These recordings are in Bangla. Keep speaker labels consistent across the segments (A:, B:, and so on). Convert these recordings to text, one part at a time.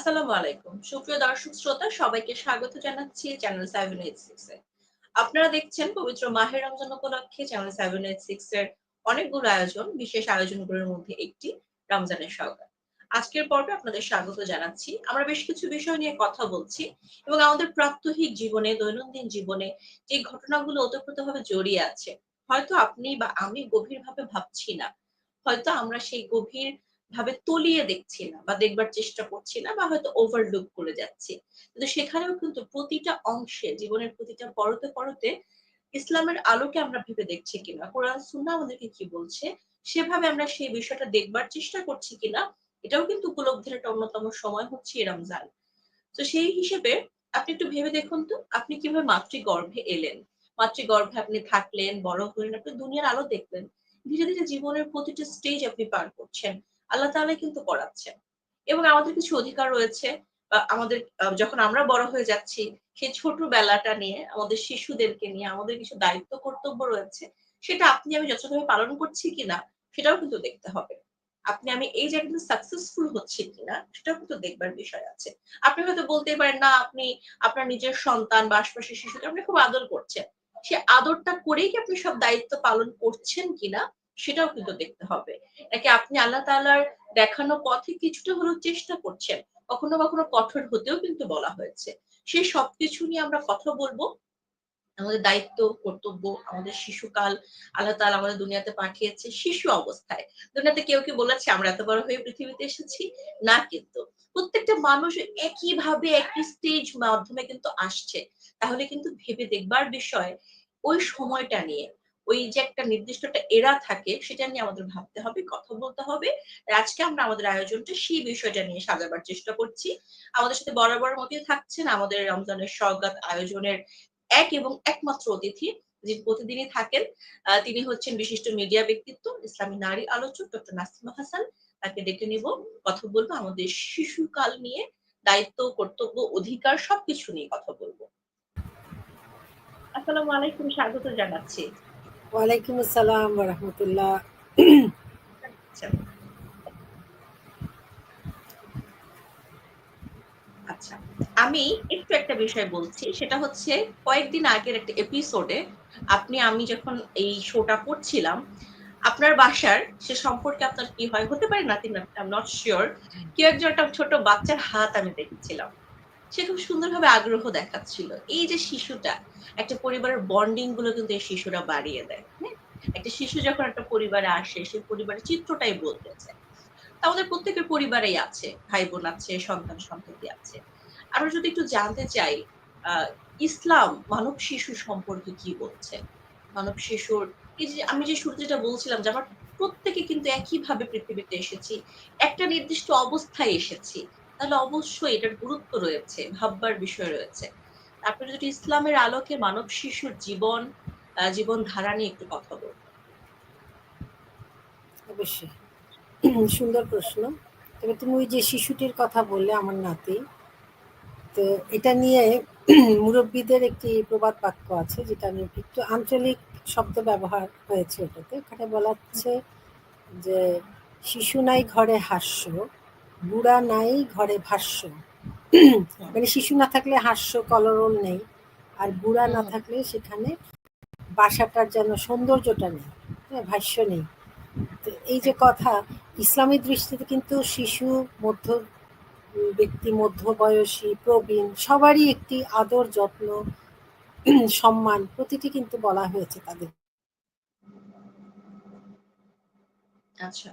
A: আসসালামু আলাইকুম। সুপ্রিয় দর্শক শ্রোতা সবাইকে স্বাগত জানাচ্ছি চ্যানেল 786 এ। আপনারা দেখছেন পবিত্র মাহে রমজান উপলক্ষে চ্যানেল 786 এর অনেকগুলো আয়োজন, বিশেষ আয়োজনগুলোর মধ্যে একটি রমজানের সওগাত। আজকের পর্বে আপনাদের স্বাগত জানাচ্ছি। আমরা বেশ কিছু বিষয় নিয়ে কথা বলছি এবং আমাদের প্রাত্যহিক জীবনে, দৈনন্দিন জীবনে যে ঘটনাগুলো ওতপ্রোতভাবে জড়িয়ে আছে, হয়তো আপনি বা আমি গভীরভাবে ভাবছি না। হয়তো আমরা সেই গভীর ভাবে তলিয়ে দেখছি না বা দেখবার চেষ্টা করছি না বা হয়তো ওভারলুক করে যাচ্ছি। কিন্তু সেখানেও কিন্তু প্রতিটা অংশে জীবনের প্রতিটা পরতে, পরতে ইসলামের আলোকে আমরা ভেবে দেখছি কিনা, কোরআন সুন্নাহ আমাদেরকে কি বলছে, সেভাবে আমরা সেই বিষয়টা দেখবার চেষ্টা করছি কিনা, এটাও কিন্তু উপলব্ধির একটা অন্যতম সময় হচ্ছে এই রমজান। তো সেই হিসেবে আপনি একটু ভেবে দেখুন তো, আপনি কীভাবে মাতৃগর্ভে এলেন? মাতৃগর্ভে আপনি থাকলেন, বড় হলেন, আপনি দুনিয়ার আলো দেখলেন। ধীরে, ধীরে জীবনের প্রতিটা স্টেজ আপনি পার করছেন। আল্লাহ তাআলাই কিন্তু করাচ্ছেন। এবং আমাদের কিছু অধিকার রয়েছে আমাদের যখন আমরা বড় হয়ে যাচ্ছি, সেই ছোটবেলাটা নিয়ে, আমাদের শিশুদেরকে নিয়ে আমাদের কিছু দায়িত্ব কর্তব্য রয়েছে। সেটা আপনি আমি যথাযথভাবে পালন করছি কিনা, সেটাও কিন্তু দেখতে হবে। আপনি আমি এই জায়গাটাতে সাকসেসফুল হচ্ছি কিনা, সেটাও কিন্তু দেখবার বিষয় আছে। আপনি হয়তো বলতেই পারেন, না আপনি আপনার নিজের সন্তান বা আশপাশের শিশুকে আপনি খুব আদর করছেন। সে আদরটা করেই কি আপনি সব দায়িত্ব পালন করছেন কিনা, সেটাও কিন্তু দেখতে হবে। নাকি আপনি আল্লাহ তাআলার দেখানো পথে কিছুটা হলেও চেষ্টা করছেন। কখনো, কখনো কঠোর হতেও কিন্তু বলা হয়েছে। সেই সবকিছু নিয়ে আমরা কথা বলব আমাদের দায়িত্ব, কর্তব্য, আমাদের শিশুকাল, আল্লাহ তাআলা আমাদের দুনিয়াতে পাঠিয়েছে শিশু অবস্থায়। দুনিয়াতে কেউ কি বলেছে আমরা এত বড় হয়ে পৃথিবীতে এসেছি? না কিন্তু। প্রত্যেকটা মানুষ একইভাবে একই স্টেজ মাধ্যমে কিন্তু আসছে। তাহলে কিন্তু ভেবে দেখবার বিষয় ওই সময়টা নিয়ে। ওই যে একটা নির্দিষ্ট একটা এরা থাকে সেটা নিয়ে আমাদের ভাবতে হবে, কথা বলতে হবে। আজকে আমরা আমাদের আয়োজনটা সেই বিষয়টা নিয়ে সাজাবার চেষ্টা করছি। আমাদের সাথে বরাবর মতোই থাকছেন আমাদের রমজানের সওগাত আয়োজনের এক এবং একমাত্র অতিথি, যিনি প্রতিদিনই থাকেন। তিনি হচ্ছেন বিশিষ্ট মিডিয়া ব্যক্তিত্ব, ইসলামী নারী আলোচক ডক্টর নাসিমা হাসান। তাকে ডেকে নিব। কথা বলব আমাদের শিশুকাল নিয়ে, দায়িত্ব, কর্তব্য, অধিকার সবকিছু নিয়ে কথা বলব আসসালামু আলাইকুম, স্বাগত জানাচ্ছি।
B: ওয়ালাইকুম আসসালাম রাহমাতুল্লাহ।
A: আচ্ছা। আমি একটু একটা বিষয় বলছি। সেটা হচ্ছে কয়েকদিন আগের একটা এপিসোডে আপনি আমি যখন এই শোটা করছিলাম, আপনার বাসার সে সম্পর্কে আপনার কি হয়? হতে পারে নাতি নাতনি আই নট সিউর। কেউ একজন একটা ছোট বাচ্চার হাত আমি দেখেছিলাম। সে খুব সুন্দরভাবে আগ্রহ দেখাচ্ছিল। এই যে শিশুটা, একটা পরিবারের বন্ডিংগুলো কিন্তু এই শিশুরা বাড়িয়ে দেয়। হ্যাঁ? একটা শিশু যখন একটা পরিবারে আসে, সেই পরিবারের চিত্রটাই বদলে যায়। তো আমাদের প্রত্যেকের পরিবারেই আছে। ভাই-বোন আছে, সন্তান-সন্ততি আছে। আমরা যদি একটু জানতে চাই, ইসলাম মানব শিশু সম্পর্কে কি বলছে? মানব শিশুর এই যে আমি যে শুরু যেটা বলছিলাম যে আমরা প্রত্যেকে কিন্তু একইভাবে পৃথিবীতে এসেছি। একটা নির্দিষ্ট অবস্থায় এসেছি। তাহলে অবশ্যই এটার গুরুত্ব রয়েছে, ভাববার বিষয় রয়েছে। আপনি যদি ইসলামের আলোকে মানব শিশুর জীবন, আ জীবনধারা নিয়ে একটু কথা বলবেন।
B: অবশ্যই। সুন্দর প্রশ্ন। তবে তুমি ওই যে শিশুটির কথা বললে আমার নাতি। তো এটা নিয়ে মুরব্বীদের একটি প্রবাদ বাক্য আছে যেটা আমি একটু আঞ্চলিক শব্দ ব্যবহার হয়েছে ওটাতে। ওখানে বলা হচ্ছে যে, "শিশু নাই ঘরে হাস্য, বুড়া নাই ঘরে ভাষ্য।" মানে শিশু না থাকলে হাস্য কলরল নেই। আর বুড়া না থাকলে সেখানে বাসাটার যেন সৌন্দর্যটা নেই। হ্যাঁ? ভাষ্য নেই। তো এই যে কথা, ইসলামী দৃষ্টিতে কিন্তু শিশু, মধ্য ব্যক্তি, মধ্যবয়সী, প্রবীণ সবারই একটি আদর, যত্ন, সম্মান প্রতিটি কিন্তু বলা হয়েছে তাদের।
A: আচ্ছা।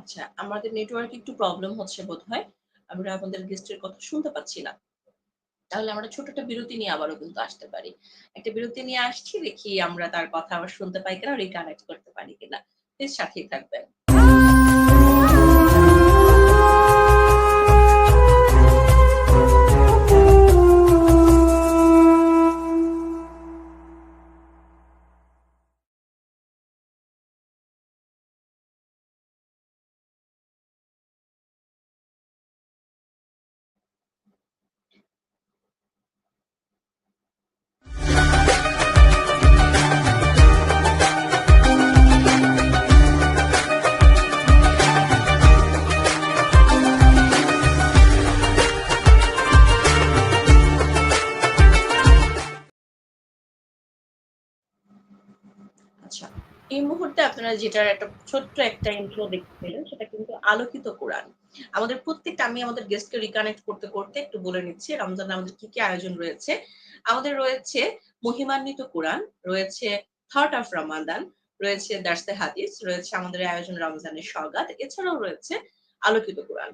A: আচ্ছা, আমাদের নেটওয়ার্ক একটু প্রবলেম হচ্ছে বোধ হয় আমরা আমাদের গেস্টের কথা শুনতে পাচ্ছি না। তাহলে আমরা ছোট একটা বিরতি নিয়ে আবারও কিন্তু আসতে পারি। একটা বিরতি নিয়ে আসছি, দেখি আমরা তার কথা আবার শুনতে পাই কিনা, রিকানেক্ট করতে পারি কিনা। সাথেই থাকবেন। আপনারা যেটার একটা ছোট্ট একটা ইন্ট্রো দেখতে পেলেন সেটা কিন্তু আলোকিত কোরআন। আমাদের প্রত্যেকটা আমি আমাদের গেস্টকে রিকানেক্ট করতে, করতে একটু বলে নিচ্ছি রমজানে আমাদের কি, কি আয়োজন রয়েছে। আমাদের রয়েছে মহিমান্বিত কোরআন, রয়েছে থট অফ রমাদান, রয়েছে দার্সে হাদিস, রয়েছে আমাদের আয়োজন রমজানের সওগাত। এছাড়াও রয়েছে আলোকিত কোরআন।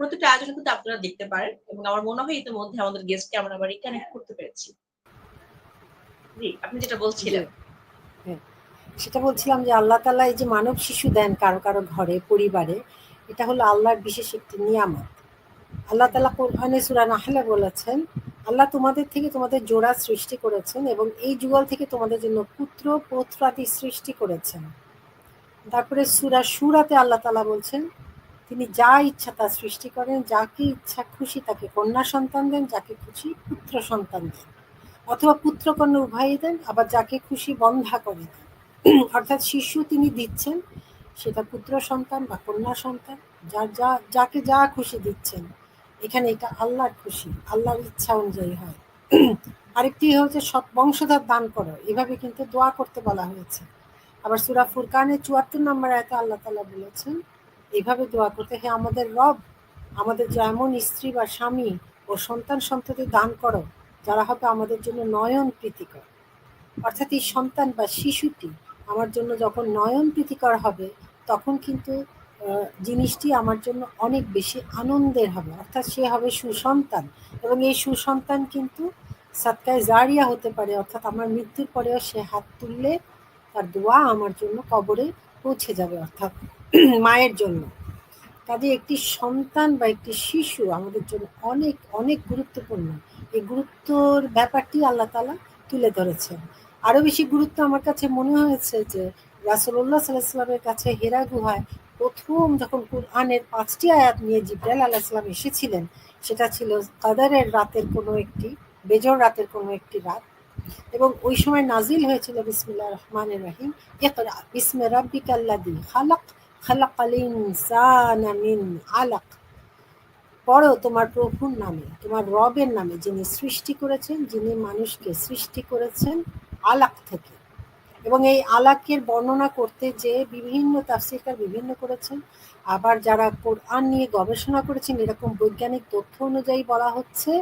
A: প্রত্যেকটা আয়োজন কিন্তু আপনারা দেখতে পারেন এবং আমার মনে হয় ইতিমধ্যে আমাদের গেস্টকে আমরা আবার রিকানেক্ট করতে পেরেছি। জি, আপনি যেটা। বলছিলেন।
B: সেটা বলছিলাম যে আল্লাহ তাআলা এই যে মানব শিশু দেন কারও, কারও ঘরে, পরিবারে, এটা হলো আল্লাহর বিশেষ একটি নিয়ামত। আল্লাহ তাআলা কোরআনে সূরা নাহলে বলেছেন, আল্লাহ তোমাদের থেকে তোমাদের জোড়া সৃষ্টি করেছেন এবং এই যুগল থেকে তোমাদের জন্য পুত্র পৌত্রাদি সৃষ্টি করেছেন। তারপরে সুরা সুরাতে আল্লাহ তাআলা বলছেন, তিনি যা ইচ্ছা তা সৃষ্টি করেন, যাকে ইচ্ছা খুশি তাকে কন্যা সন্তান দেন, যাকে খুশি পুত্র সন্তান দেন। অথবা পুত্র কন্যা উভয়ই দেন, আবার যাকে খুশি বন্ধা করে দেন। অর্থাৎ শিশু তিনি দিচ্ছেন, সেটা পুত্র সন্তান বা কন্যা সন্তান, যার যা যাকে যা খুশি দিচ্ছেন। এখানে এটা আল্লাহর খুশি, আল্লাহর ইচ্ছা অনুযায়ী হয়। আরেকটি হচ্ছে সৎ বংশধর দান করো। এভাবে কিন্তু দোয়া করতে বলা হয়েছে। আবার সূরা ফুরকানের ৭৪ নম্বর আয়াতে আল্লাহ তাআলা বলেছেন, এভাবে দোয়া করতে, হে আমাদের রব, আমাদের যেমন স্ত্রী বা স্বামী ও সন্তান সন্ততি দান করো, যারা হবে আমাদের জন্য নয়ন প্রীতিকর। অর্থাৎ এই সন্তান বা শিশুটি আমার জন্য যখন নয়ন প্রীতিকর হবে, তখন কিন্তু জিনিসটি আমার জন্য অনেক বেশি আনন্দের হবে। অর্থাৎ সে হবে সুসন্তান এবং এই সুসন্তান কিন্তু সাদকায়ে জারিয়া হতে পারে। অর্থাৎ আমার মৃত্যুর পরেও সে হাত তুললে তার দোয়া আমার জন্য কবরে পৌঁছে যাবে অর্থাৎ মায়ের জন্য। কাজেই একটি সন্তান বা একটি শিশু আমাদের জন্য অনেক, অনেক গুরুত্বপূর্ণ। এই গুরুত্বর ব্যাপারটি আল্লাহ তালা তুলে ধরেছেন। আরও বেশি গুরুত্ব আমার কাছে মনে হয়েছে যে আলাইহি ওয়াসাল্লামের কাছে হেরা গুহায় প্রথম যখন কুরআনের পাঁচটি আয়াত নিয়ে জিবরাইল আলাইহিস সালাম এসেছিলেন, সেটা ছিল কাদারের রাতের কোনো একটি, বেজর রাতের কোনো একটি রাত। এবং ওই সময় নাজিল হয়েছিল বিসমিল্লাহির রহমানির রহিম, বিসমি রাব্বিকাল্লাযী খালাক, খালাকাল ইনসানা মিন আলাক। পড়ো তোমার প্রভুর নামে, তোমার রবের নামে, যিনি সৃষ্টি করেছেন, যিনি মানুষকে সৃষ্টি করেছেন আলাক থেকে। এবং এই আলাকের বর্ণনা করতে যেয়ে বিভিন্ন তাফসীরকার বিভিন্ন করেছেন। আবার যারা কোরআন নিয়ে গবেষণা করেছেন, এরকম বৈজ্ঞানিক তথ্য অনুযায়ী বলা হচ্ছে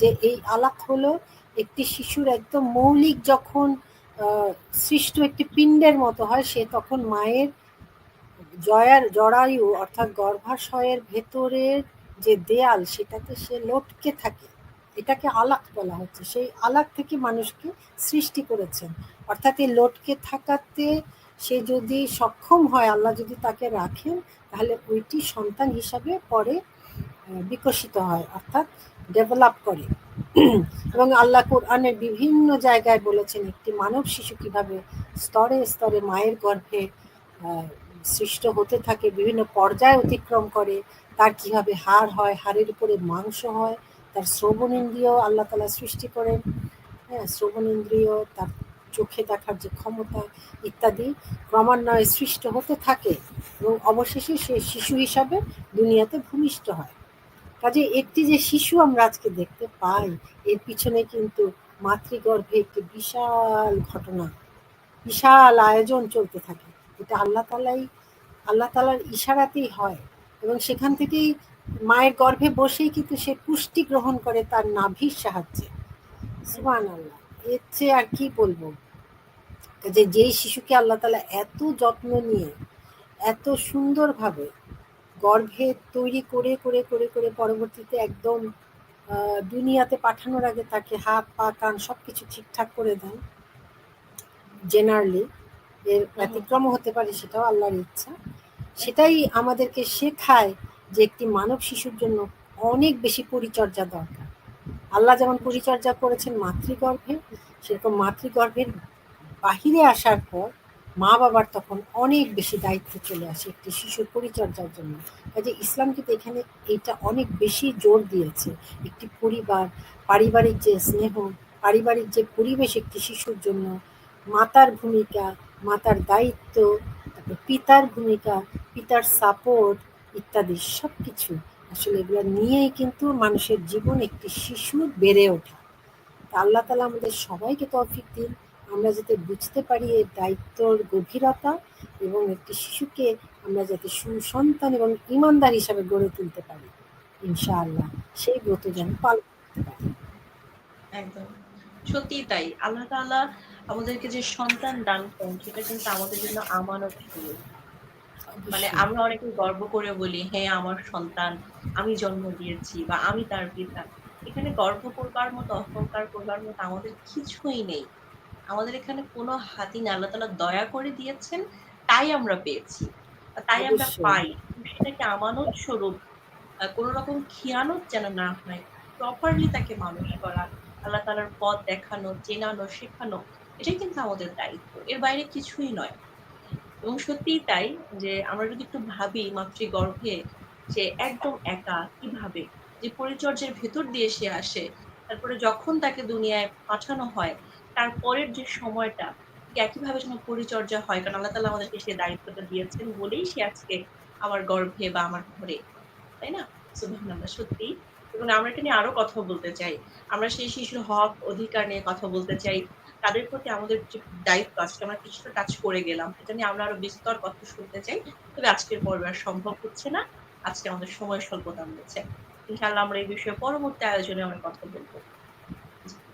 B: যে এই আলাক হলো একটি শিশুর একদম মৌলিক যখন সৃষ্ট একটি পিণ্ডের মতো হয়, সে তখন মায়ের জয়ার জরায়ু অর্থাৎ গর্ভাশয়ের ভেতরের যে দেয়াল, সেটাতে সে লটকে থাকে। এটাকে আলাক বলা হচ্ছে। সেই আলাক থেকে মানুষকে সৃষ্টি করেছেন। অর্থাৎ এই লটকে থাকাতে সে যদি সক্ষম হয়, আল্লাহ যদি তাকে রাখেন, তাহলে ওইটি সন্তান হিসাবে পরে বিকশিত হয় অর্থাৎ ডেভেলপ করে। এবং আল্লাহ কোরআনের বিভিন্ন জায়গায় বলেছেন একটি মানব শিশু কীভাবে স্তরে, স্তরে মায়ের গর্ভে সৃষ্ট হতে থাকে, বিভিন্ন পর্যায় অতিক্রম করে, তার কীভাবে হাড় হয়, হাড়ের উপরে মাংস হয়, তার শ্রবণেন্দ্রিয় আল্লাহ তাআলা সৃষ্টি করেন। হ্যাঁ? শ্রবণ ইন্দ্রিয় তার চোখে দেখার যে ক্ষমতা ইত্যাদি ক্রমান্বয়ে সৃষ্ট হতে থাকে এবং অবশেষে সে শিশু হিসাবে দুনিয়াতে ভূমিষ্ঠ হয়। কাজে একটি যে শিশু আমরা আজকে দেখতে পাই, এর পিছনে কিন্তু মাতৃগর্ভে একটি বিশাল ঘটনা, বিশাল আয়োজন চলতে থাকে। এটা আল্লাহ তাআলাই আল্লাহ তাআলার ইশারাতেই হয় এবং সেখান থেকেই মায়ের গর্ভে বসেই কিন্তু সে পুষ্টি গ্রহণ করে তার নাভির সাহায্যে। সুবহানাল্লাহ! এর চেয়ে আর কি বলব? যে যেই শিশুকে আল্লাহ তালা এত যত্ন নিয়ে, এত সুন্দরভাবে গর্ভে তৈরি করে, করে, করে, করে পরবর্তীতে একদম দুনিয়াতে পাঠানোর আগে তাকে হাত, পা, কান সব কিছু ঠিকঠাক করে দেন। জেনারেলি এর। ব্যতিক্রমও হতে পারে সেটাও আল্লাহর ইচ্ছা। সেটাই আমাদেরকে শেখায় যে একটি মানব শিশুর জন্য অনেক বেশি পরিচর্যা দরকার। আল্লাহ যেমন পরিচর্যা করেছেন মাতৃগর্ভে, সেরকম মাতৃগর্ভের বাহিরে আসার পর মা-বাবার তখন অনেক বেশি দায়িত্ব চলে আসে একটি শিশুর পরিচর্যার জন্য। কাজেই ইসলাম কিন্তু এখানে এইটা অনেক বেশি জোর দিয়েছে। একটি পরিবার, পারিবারিক যে স্নেহ, পারিবারিক যে পরিবেশ একটি শিশুর জন্য, মাতার ভূমিকা, মাতার দায়িত্ব, তারপর পিতার ভূমিকা, পিতার সাপোর্ট ইত্যাদি সবকিছু আসলে এগুলো নিয়েই কিন্তু মানুষের জীবন একটি শিশুর বেড়ে ওঠা। তা আল্লাহ তালা আমাদের সবাইকে তৌফিক দিন। আমরা যাতে বুঝতে পারি এর দায়িত্বর গভীরতা এবং একটি শিশুকে আমরা যাতে সুসন্তান এবং ইমানদার হিসাবে গড়ে তুলতে পারি, ইনশাআল্লাহ সেই ব্রত যেন পালন করতে পারি
A: একদম সত্যি তাই আল্লাহ তাআলা আমাদেরকে যে সন্তান দান করেন, সেটা কিন্তু আমাদের জন্য আমানত মানে। আমরা অনেকে গর্ব করে বলি হ্যাঁ আমার সন্তান আমি জন্ম দিয়েছি বা আমি তার পিতা। এখানে গর্ব করবার মতো অহংকার করবার মতো আমাদের কিছুই নেই। আমাদের এখানে কোনো হাতি না আল্লাহ তাআলা দয়া করে দিয়েছেন তাই আমরা পেয়েছি তাই আমরা পাই। সেটাকে আমানত স্বরূপ কোনো রকম খিয়ানত যেন না হয় প্রপারলি তাকে মানুষ করা আল্লাহ তাআলার পথ দেখানো চেনানো শেখানো এটাই কিন্তু আমাদের দায়িত্ব। এর বাইরে কিছুই নয়। এবং সত্যিই তাই যে আমরা যদি একটু ভাবি মাতৃগর্ভে যে একদম একা কীভাবে? যে পরিচর্যার ভেতর দিয়ে সে আসে, তারপরে যখন তাকে দুনিয়ায় পাঠানো হয় তারপরের যে সময়টা একইভাবে যেন পরিচর্যা হয়, কারণ আল্লাহ তালা আমাদেরকে সে দায়িত্বটা দিয়েছেন বলেই সে আজকে আমার গর্ভে বা আমার ঘরে, তাই না? সুবহানাল্লাহ সত্যি এবং আমরা এটা নিয়ে আরও কথা বলতে চাই। আমরা সেই শিশুর হক অধিকার নিয়ে কথা বলতে চাই। তাদের প্রতি আমাদের যে দায়িত্ব আজকে আমরা কিছুটা কাজ করে গেলাম এটা নিয়ে আমরা আরও বিস্তর কথা শুনতে চাই। তবে আজকের পর্বে আর সম্ভব হচ্ছে না। আজকে আমাদের সময় স্বল্পতা রয়েছে। ইনশাআল্লাহ আমরা এই বিষয়ে পরবর্তী আয়োজনে আমরা কথা বলব।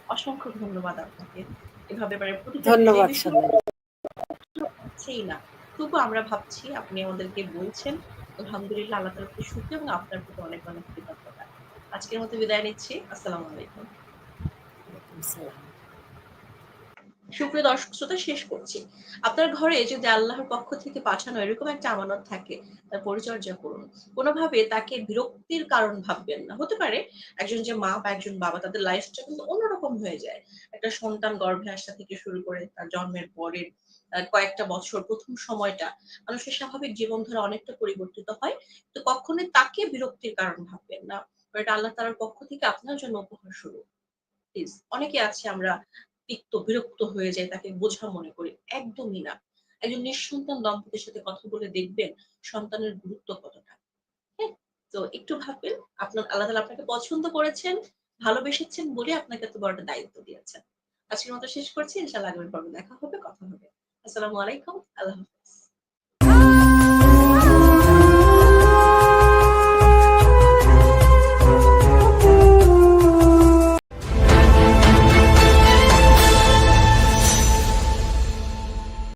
A: অসংখ্য ধন্যবাদ আপনাকে। এভাবে মানে
B: ধন্যবাদ
A: না। তবু আমরা ভাবছি আপনি আমাদেরকে বলছেন আলহামদুলিল্লাহ আল্লাহ তালাকে সুখী এবং আপনার প্রতি অনেক অনেক কৃতজ্ঞতা। আজকের মতো বিদায় নিচ্ছি। আসসালামু আলাইকুম।
B: আসসালাম।
A: সুপ্রিয় দর্শক শ্রোতা, শেষ করছি। আপনার ঘরে যদি আল্লাহর পক্ষ থেকে পাঠানো এরকম একটা আমানত থাকে, তার পরিচর্যা করুন। কোনোভাবে তাকে বিরক্তির কারণ ভাববেন না। হতে পারে একজন যে মা বা একজন বাবা, তাদের লাইফটা কিন্তু অন্যরকম হয়ে যায়। একটা সন্তান গর্ভে আসা থেকে শুরু করে তার জন্মের পরের কয়েকটা বছর প্রথম সময়টা মানুষের স্বাভাবিক জীবনধারা অনেকটা পরিবর্তিত হয়। তো কখনোই তাকে বিরক্তির কারণ ভাববেন না। এটা আল্লাহ তালার পক্ষ থেকে আপনার জন্য উপহার শুরু প্লিজ অনেকে আছে আমরা তিক্ত, বিরক্ত হয়ে যায় তাকে বোঝা মনে করি। একদমই না। একজন নিঃসন্তান দম্পতির সাথে কথা বলে দেখবেন সন্তানের গুরুত্ব কতটা। হ্যাঁ? তো একটু ভাববেন, আপনার, আল্লাহ তালা আপনাকে পছন্দ করেছেন, ভালোবেসেছেন বলে আপনাকে এত বড় দায়িত্ব দিয়েছেন। আজকের মতো শেষ করছি। ইনশাল্লাহ আগামী পর্বে দেখা হবে, কথা হবে। আসসালামু আলাইকুম, আল্লাহ হাফেজ।